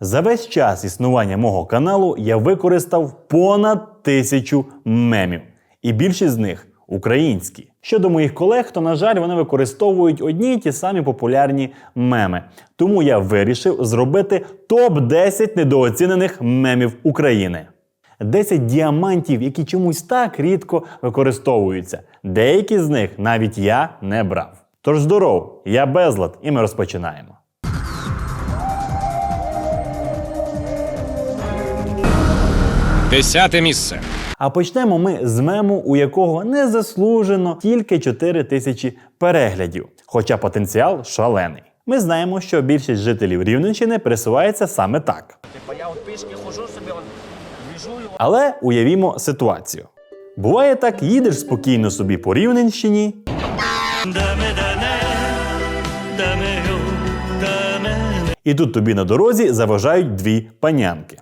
За весь час існування мого каналу я використав понад тисячу мемів, і більшість з них українські. Щодо моїх колег, то, на жаль, вони використовують одні й ті самі популярні меми. Тому я вирішив зробити топ-10 недооцінених мемів України. 10 діамантів, які чомусь так рідко використовуються. Деякі з них навіть я не брав. Тож здоров, я безлад, і ми розпочинаємо. Десяте місце. А почнемо ми з мему, у якого незаслужено тільки 4 тисячі переглядів, хоча потенціал шалений. Ми знаємо, що більшість жителів Рівненщини пересувається саме так. Типа я от пішки хожу собі, от. Але уявімо ситуацію. Буває так, їдеш спокійно собі по Рівненщині. І тут тобі на дорозі заважають дві панянки.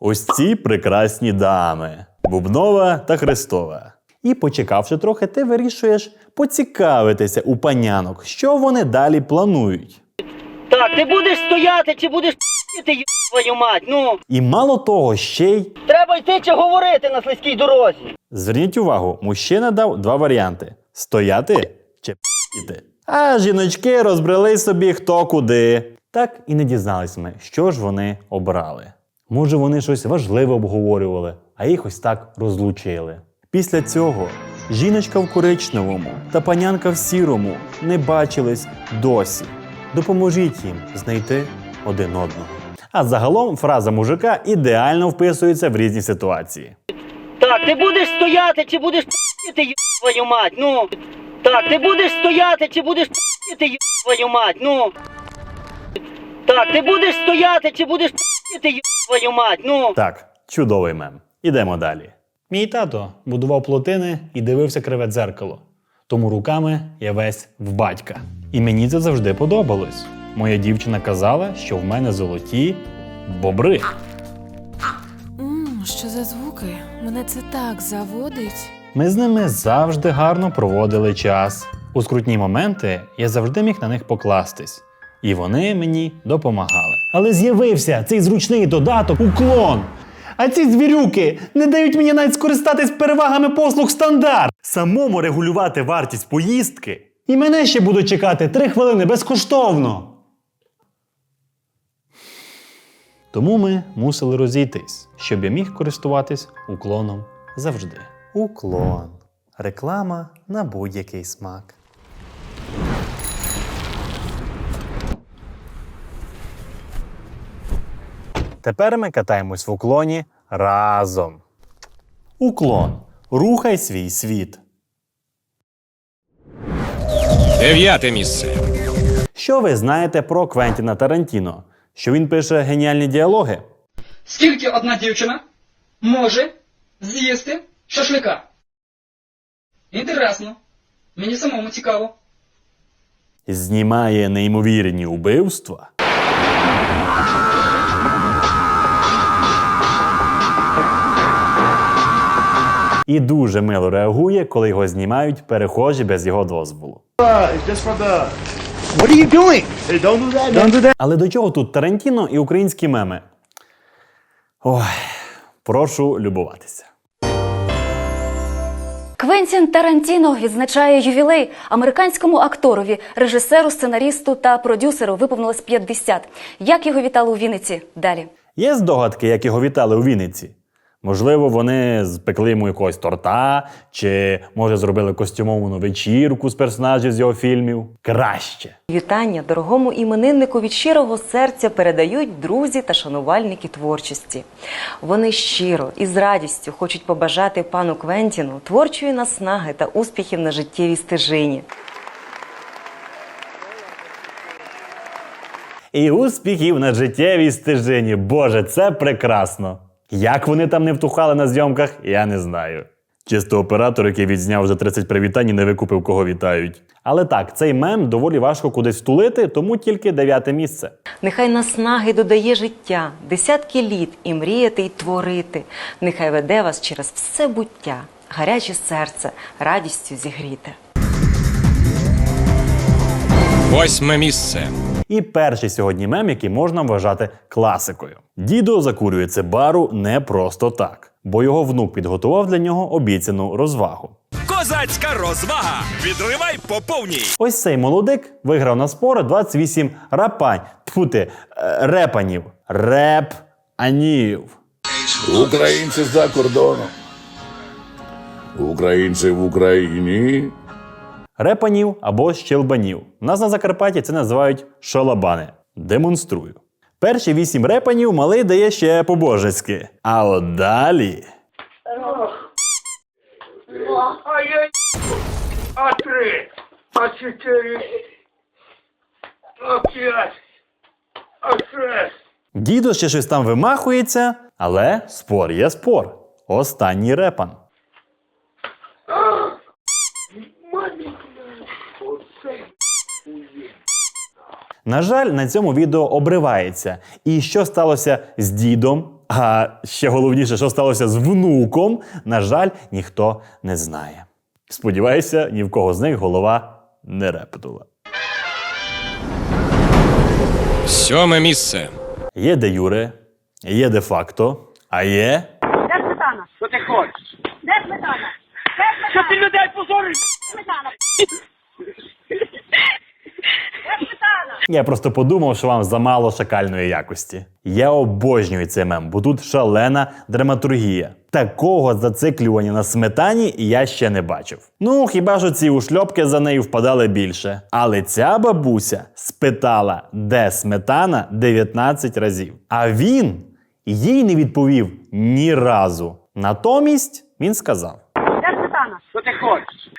Ось ці прекрасні дами Бубнова та Христова. І почекавши трохи, ти вирішуєш поцікавитися у панянок, що вони далі планують. Так, ти будеш стояти чи будеш ти твою мать? Ну, І мало того, ще й треба йти чи говорити на слизькій дорозі. Зверніть увагу, мужчина дав два варіанти: стояти чи піти. А жіночки розбрели собі хто куди. Так і не дізнались ми, що ж вони обрали. Може, вони щось важливе обговорювали, а їх ось так розлучили. Після цього жіночка в коричневому та панянка в сірому не бачились досі. Допоможіть їм знайти один одного. А загалом фраза мужика ідеально вписується в різні ситуації. Так, ти будеш стояти чи будеш ти твою мать? Ну, так, ти будеш стояти чи будеш ти твою мать? Ну, так, ти будеш стояти чи будеш ти твою мать? Ну. Так, чудовий мем. Ідемо далі. Мій тато будував плотини і дивився криве дзеркало. Тому руками я весь в батька. І мені це завжди подобалось. Моя дівчина казала, що в мене золоті бобри. Мм, що за звуки? Мене це так заводить. Ми з ними завжди гарно проводили час. У скрутні моменти я завжди міг на них покластись. І вони мені допомагали. Але з'явився цей зручний додаток уклон. А ці звірюки не дають мені навіть скористатись перевагами послуг стандарт. Самому регулювати вартість поїздки. І мене ще будуть чекати три хвилини безкоштовно. Тому ми мусили розійтись, щоб я міг користуватись уклоном завжди. Уклон. Реклама на будь-який смак. Тепер ми катаємось в уклоні разом. Уклон. Рухай свій світ. Дев'яте місце. Що ви знаєте про Квентіна Тарантіно? Що він пише геніальні діалоги? Скільки одна дівчина може з'їсти шашлика? Інтересно. Мені самому цікаво. Знімає неймовірні убивства. І дуже мило реагує, коли його знімають перехожі без його дозволу. Але до чого тут Тарантіно і українські меми? Ой, прошу любуватися. Квентін Тарантіно відзначає ювілей американському акторові, режисеру, сценарісту та продюсеру виповнилось 50. Як його вітали у Вінниці? Далі. Є здогадки, як його вітали у Вінниці? Можливо, вони спекли йому якогось торта, чи може зробили костюмовану вечірку з персонажів з його фільмів. Краще. Вітання дорогому імениннику від щирого серця передають друзі та шанувальники творчості. Вони щиро і з радістю хочуть побажати пану Квентіну творчої наснаги та успіхів на життєвій стежині. І успіхів на життєвій стежині. Боже, це прекрасно. Як вони там не втухали на зйомках, я не знаю. Чисто оператор, який відзняв вже 30 привітань і не викупив, кого вітають. Але так, цей мем доволі важко кудись втулити, тому тільки дев'яте місце. Нехай наснаги додає життя, десятки літ і мріяти, і творити. Нехай веде вас через все буття, гаряче серце, радістю зігріте. Восьме місце. І перший сьогодні мем, який можна вважати класикою. Дідо закурює цибару не просто так, бо його внук підготував для нього обіцяну розвагу. Козацька розвага! Відривай по повній! Ось цей молодик виграв на спори 28 рапань. Тьфу ти, е, репанів. Реп анів. Українці за кордоном. Українці в Україні. Репанів або щелбанів. У нас на Закарпатті це називають шалабани. Демонструю. Перші вісім репанів малий дає ще по-божеськи. А от далі. А я а три, а чотири, а п'ять, а шесть. Дідо ще щось там вимахується, але спор є спор. Останній репан. На жаль, на цьому відео обривається. І що сталося з дідом, а ще головніше, що сталося з внуком, на жаль, ніхто не знає. Сподіваюся, ні в кого з них голова не репетула. Сьоме місце. Є де юре, є де факто, а є. Що ти хочеш? Де сметана? Де Що ти людей позориш? сметана? Де сметана? Я просто подумав, що вам замало шакальної якості. Я обожнюю цей мем, бо тут шалена драматургія. Такого зациклювання на сметані я ще не бачив. Ну, хіба що ці ушльопки за нею впадали більше. Але ця бабуся спитала, де сметана 19 разів. А він їй не відповів ні разу. Натомість він сказав: Де сметана? Що ти хочеш?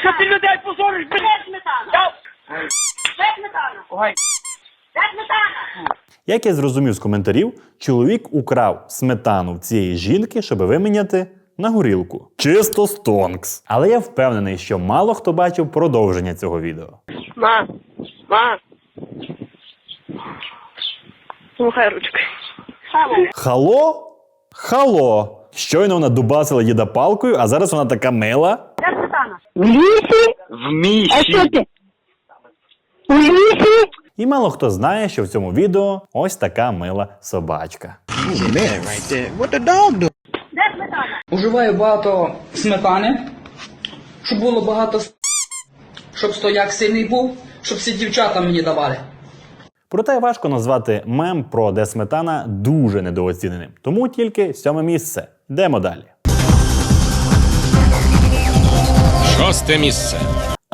Що ти людей позориш? Де сметана? Де сметана? Ой. Як я зрозумів з коментарів, чоловік украв сметану в цієї жінки, щоб виміняти на горілку. Чисто стонкс. Але я впевнений, що мало хто бачив продовження цього відео. Ма, ма. Слухай ручки. Хало? Хало! Щойно вона дубасила діда палкою, а зараз вона така мила. Де сметана? В місі. А що ти? У лісі? І мало хто знає, що в цьому відео ось така мила собачка. Де сметана? Уживаю багато сметани, щоб було багато с- щоб стояк сильний був, щоб всі дівчата мені давали. Проте важко назвати мем про де сметана дуже недооціненим. Тому тільки сьоме місце. Йдемо далі. Шосте місце.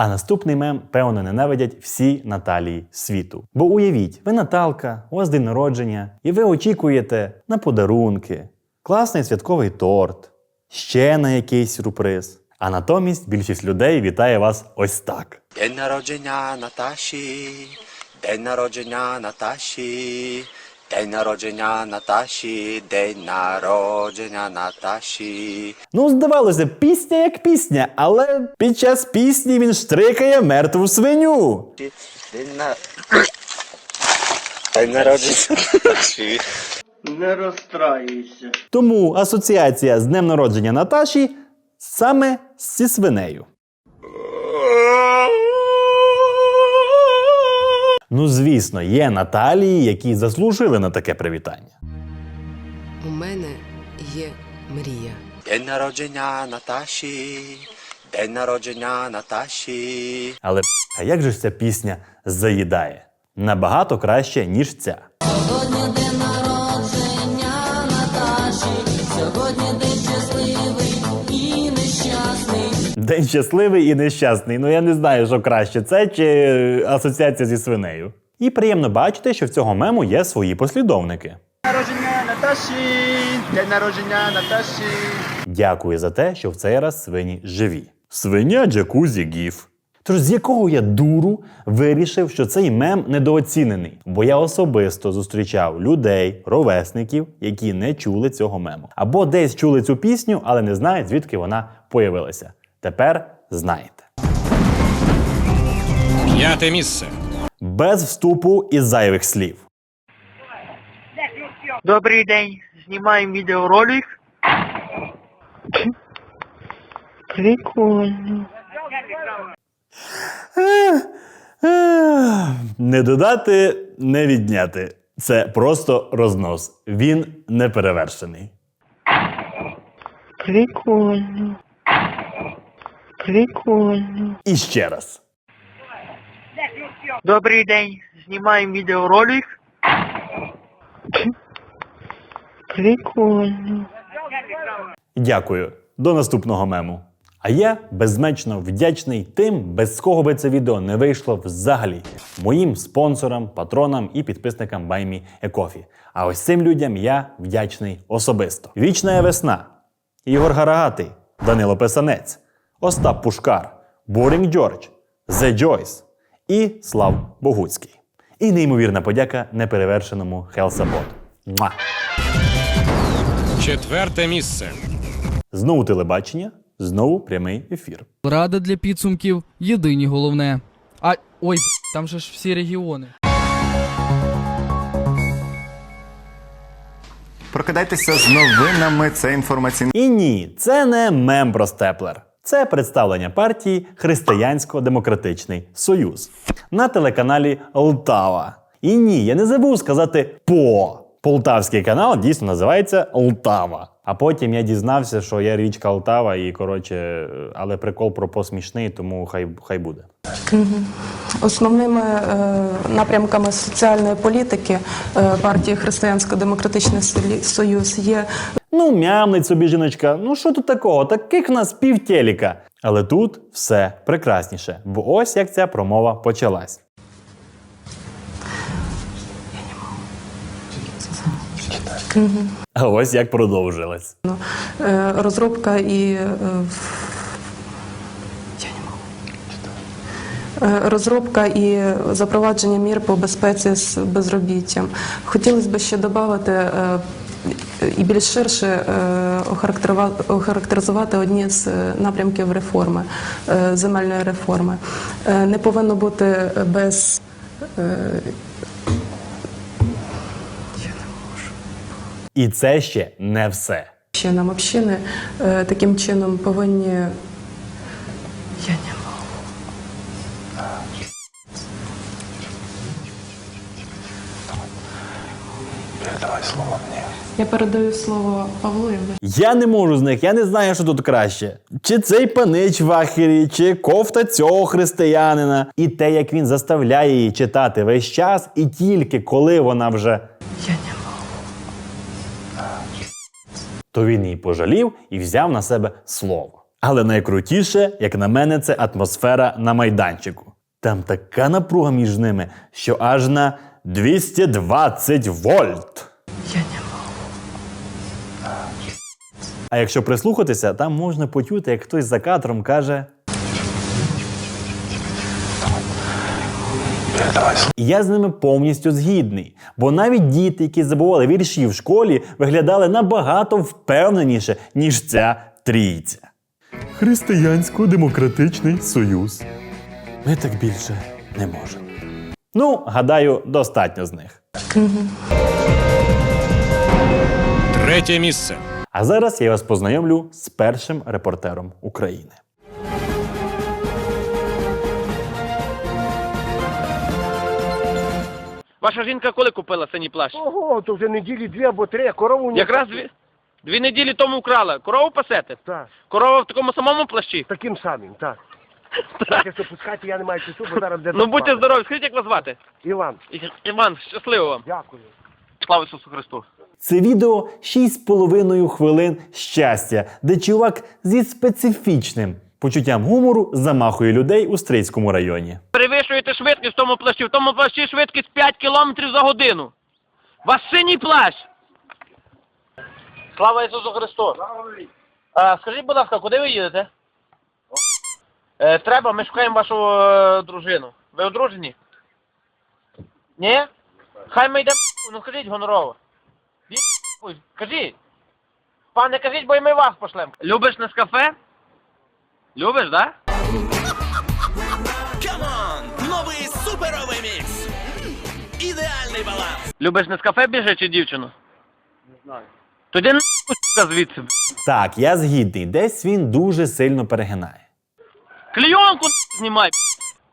А наступний мем, певно, ненавидять всі Наталії світу. Бо уявіть, ви Наталка, у вас день народження, і ви очікуєте на подарунки, класний святковий торт, ще на якийсь сюрприз. А натомість більшість людей вітає вас ось так. День народження Наташі, день народження Наташі, день народження Наташі, день народження Наташі. Ну, здавалося, пісня як пісня, але під час пісні він штрикає мертву свиню. День на... День народження Наташі. Не розстраюйся. Тому асоціація з днем народження Наташі саме зі свинею. Ну, звісно, є Наталії, які заслужили на таке привітання. У мене є мрія. День народження Наташі, день народження Наташі. Але а як же ж ця пісня заїдає? Набагато краще, ніж ця. День щасливий і нещасний. Ну я не знаю, що краще, це чи е, асоціація зі свинею. І приємно бачити, що в цього мему є свої послідовники. Народження Наташі, день народження Наташі. Дякую за те, що в цей раз свині живі. Свиня джакузі гіф. Тож з якого я дуру вирішив, що цей мем недооцінений, бо я особисто зустрічав людей, ровесників, які не чули цього мему, або десь чули цю пісню, але не знають, звідки вона появилася. Тепер знаєте. П'яте місце. Без вступу і зайвих слів. Добрий день. Знімаємо відеоролик. Прикольно. Не додати, не відняти. Це просто рознос. Він неперевершений. Прикольно. Прикольно. І ще раз. Добрий день. Знімаємо відеоролик. Прикольно. Дякую. До наступного мему. А я безмечно вдячний тим, без кого би це відео не вийшло взагалі. Моїм спонсорам, патронам і підписникам Баймі Екофі. А ось цим людям я вдячний особисто. Вічна весна, Ігор Гарагатий, Данило Писанець, Остап Пушкар, Борінг Джордж, Зе Джойс і Слав Богуцький. І неймовірна подяка неперевершеному Хелсабот. Муа! Четверте місце. Знову телебачення, знову прямий ефір. Рада для підсумків єдині головне. А ой, там же ж всі регіони. Прокидайтеся з новинами. Це інформаційний І ні, це не мем про степлер. Це представлення партії Християнсько-Демократичний Союз на телеканалі Лтава. І ні, я не забув сказати по. Полтавський канал дійсно називається Лтава. А потім я дізнався, що є річка Лтава, і коротше, але прикол про посмішний, тому хай, хай буде. Основними е, напрямками соціальної політики е, партії Християнсько-демократичний Союз є Ну, мямнить собі жіночка. Ну що тут такого? Таких в нас півтєліка. Але тут все прекрасніше. Бо ось як ця промова почалась. А ось як продовжилась. е, розробка і е, я не можу. Е, розробка і запровадження мір по безпеці з безробіттям. Хотілося б ще додати е, і більш ширше е, охарактеризувати одні з е, напрямків реформи, е, земельної реформи. Е, Не повинно бути без е, І це ще не все. Ще нам общини е, таким чином повинні. Я не можу. Передавай слово мені. Я передаю слово Павлу. Я не можу з них, я не знаю, що тут краще. Чи цей панич в ахері, чи кофта цього християнина. І те, як він заставляє її читати весь час, і тільки коли вона вже. Я не то він її пожалів і взяв на себе слово. Але найкрутіше, як на мене, це атмосфера на майданчику. Там така напруга між ними, що аж на 220 вольт. Я не А якщо прислухатися, там можна почути, як хтось за кадром каже. І я з ними повністю згідний. Бо навіть діти, які забували вірші в школі, виглядали набагато впевненіше, ніж ця трійця. Християнсько-демократичний союз. Ми так більше не можемо. Ну, гадаю, достатньо з них. Третє місце. А зараз я вас познайомлю з першим репортером України. Ваша жінка коли купила синій плащ? Ого, то вже неділі дві або три, а корову не Якраз дві, дві неділі тому вкрала. Корову пасете? Так. Корова в такому самому плащі? Таким самим, так. Так, якщо пускати, я не маю часу, бо зараз буде Ну будьте здорові, скажіть, як вас звати? Іван. І- Іван, щасливо вам. Дякую. Слава Ісусу Христу. Це відео 6,5 хвилин щастя, де чувак зі специфічним почуттям гумору замахує людей у Стрийському районі. Перевищуєте швидкість в тому плащі. В тому плащі швидкість 5 кілометрів за годину. Ваш синій плащ. Слава Ісусу Христу. А, скажіть, будь ласка, куди ви їдете? Е, треба, ми шукаємо вашу е, дружину. Ви одружені? Ні? Хай ми йдемо, ну скажіть гонорово. Ой, Кажіть. Пане, кажіть, бо і ми вас пошлемо. Любиш на кафе? Любиш, да? Камон! Новий суперовий мікс. Ідеальний баланс. Любиш на кафе біжи чи дівчину? Не знаю. Тоді нахуй звідси. Так, я згідний, десь він дуже сильно перегинає. Клійонку знімай.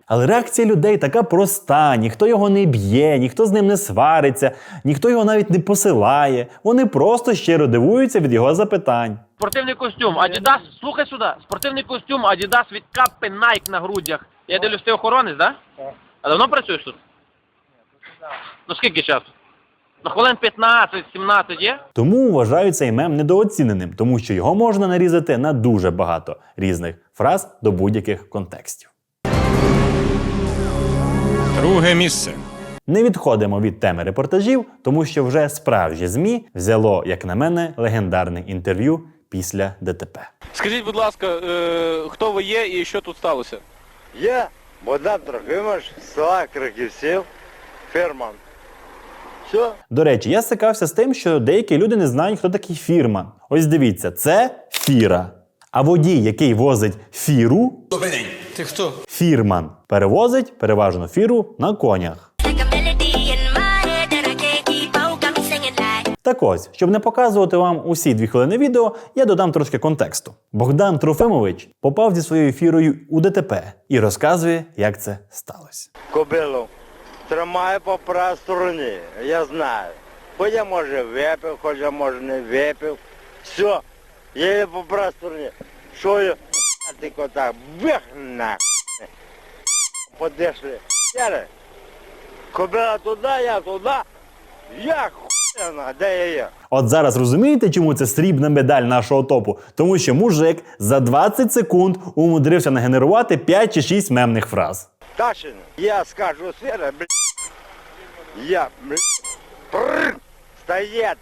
Але реакція людей така проста: ніхто його не б'є, ніхто з ним не свариться, ніхто його навіть не посилає. Вони просто щиро дивуються від його запитань. Спортивний костюм, Adidas, слухай сюди. Спортивний костюм, Adidas від капи Nike на грудях. Я дивлюсь, ти охоронець, да? А давно працюєш тут? Ну скільки часу? Ну хвилин 15-17 є? Тому вважаю цей мем недооціненим, тому що його можна нарізати на дуже багато різних фраз до будь-яких контекстів. Друге місце. Не відходимо від теми репортажів, тому що вже справжнє ЗМІ взяло, як на мене, легендарне інтерв'ю після ДТП. Скажіть, будь ласка, е, хто ви є і що тут сталося? Я Богдан Трохимович, з села Краківсів, ферман. Все? До речі, я стикався з тим, що деякі люди не знають, хто такий фірман. Ось дивіться, це фіра. А водій, який возить фіру, Добрий день. Ти хто? фірман, перевозить переважно фіру на конях. Так ось, щоб не показувати вам усі дві хвилини відео, я додам трошки контексту. Богдан Трофимович попав зі своєю фірою у ДТП і розказує, як це сталося. Кобилу тримає по правій стороні, я знаю. Хоч я може випив, хоч я може не випив. Все, я її по правій стороні. Що я тільки так, бих на Подешли. Яре, кобила туди, я туди. Я хуяна, де я є? От зараз розумієте, чому це срібна медаль нашого топу? Тому що мужик за 20 секунд умудрився нагенерувати 5 чи 6 мемних фраз. Ташин, я скажу Света, блядь, я, блядь, прррр, стоять,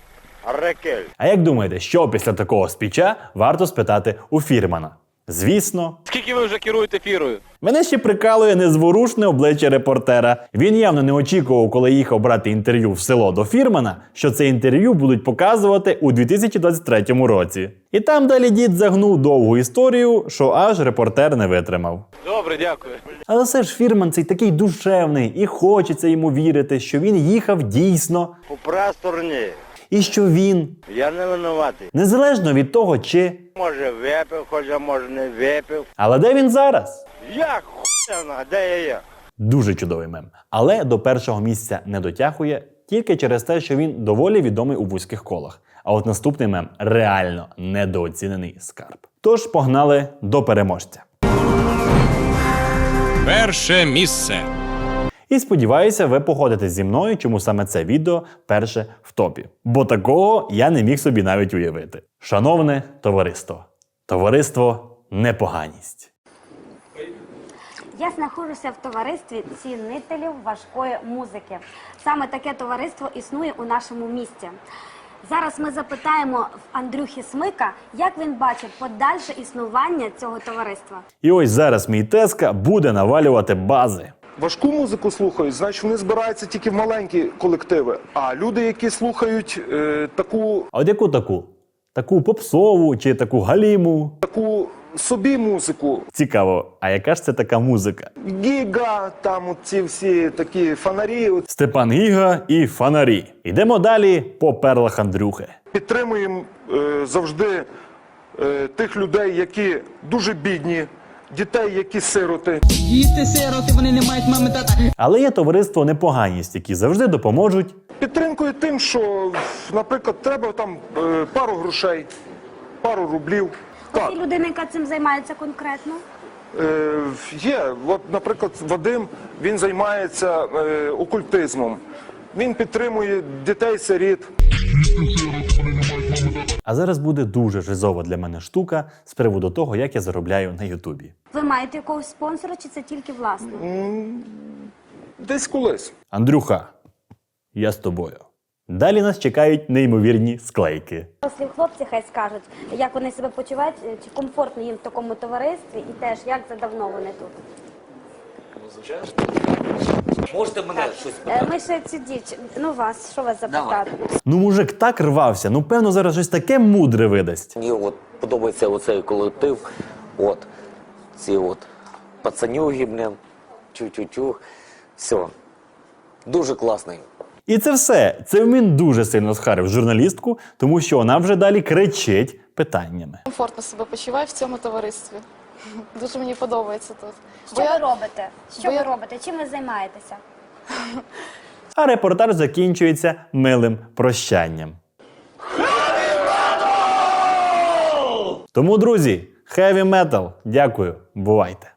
ракель. А як думаєте, що після такого спіча варто спитати у фірмана? Звісно, Скільки ви вже керуєте фірою? Мене ще прикалує незворушне обличчя репортера. Він явно не очікував, коли їхав брати інтерв'ю в село до Фірмана, що це інтерв'ю будуть показувати у 2023 році. І там далі дід загнув довгу історію, що аж репортер не витримав. Добре, дякую. Але все ж Фірман цей такий душевний, і хочеться йому вірити, що він їхав дійсно, По правій стороні, і що він, я не винуватий. незалежно від того, чи. Може випив, хоч я може не випив. Але де він зараз? Я хуяна, де я є? Дуже чудовий мем. Але до першого місця не дотягує тільки через те, що він доволі відомий у вузьких колах. А от наступний мем реально недооцінений скарб. Тож погнали до переможця. Перше місце. І сподіваюся, ви погодитесь зі мною, чому саме це відео перше в топі. Бо такого я не міг собі навіть уявити. Шановне товариство, товариство непоганість. Я знаходжуся в товаристві цінителів важкої музики. Саме таке товариство існує у нашому місті. Зараз ми запитаємо в Андрюхи Смика, як він бачить подальше існування цього товариства. І ось зараз мій теска буде навалювати бази. Важку музику слухають, значить вони збираються тільки в маленькі колективи. А люди, які слухають е, таку, А от яку таку? Таку попсову чи таку галіму? таку собі музику, Цікаво, а яка ж це така музика? гіга, там от ці всі такі фонарі, от, Степан Гіга і фонарі. Йдемо далі по перлах Андрюхи. підтримуємо е, завжди е, тих людей, які дуже бідні, дітей, які сироти. Діти сироти, вони не мають мами тата. Але є товариство непоганість, які завжди допоможуть. Підтримкою тим, що, наприклад, треба там е, пару грошей, пару рублів. Так. Ті людина, яка цим займається конкретно. Е, є, от, наприклад, Вадим він займається е, окультизмом. Він підтримує дітей-сиріт. А зараз буде дуже жизова для мене штука з приводу того, як я заробляю на Ютубі. Ви маєте якогось спонсора, чи це тільки власне? Десь колись. Андрюха, я з тобою. Далі нас чекають неймовірні склейки. Послів хлопці хай скажуть, як вони себе почувають, чи комфортно їм в такому товаристві, і теж як це давно вони тут. Можете мене щось Е, Ми ще цю дівчину, ну вас, що вас запитати? Ну, мужик так рвався, ну певно, зараз щось таке мудре видасть. Мені от подобається оцей колектив. От ці от пацанюги, блін, тю-тю-тю. Все. Дуже класний. І це все. Це він дуже сильно схарив журналістку, тому що вона вже далі кричить питаннями. Комфортно себе почуваю в цьому товаристві. Дуже мені подобається тут. Що Бо ви я- робите? Що бо ви я- робите? Чим ви займаєтеся? А репортаж закінчується милим прощанням. Тому, друзі, хеві метал. Дякую, бувайте.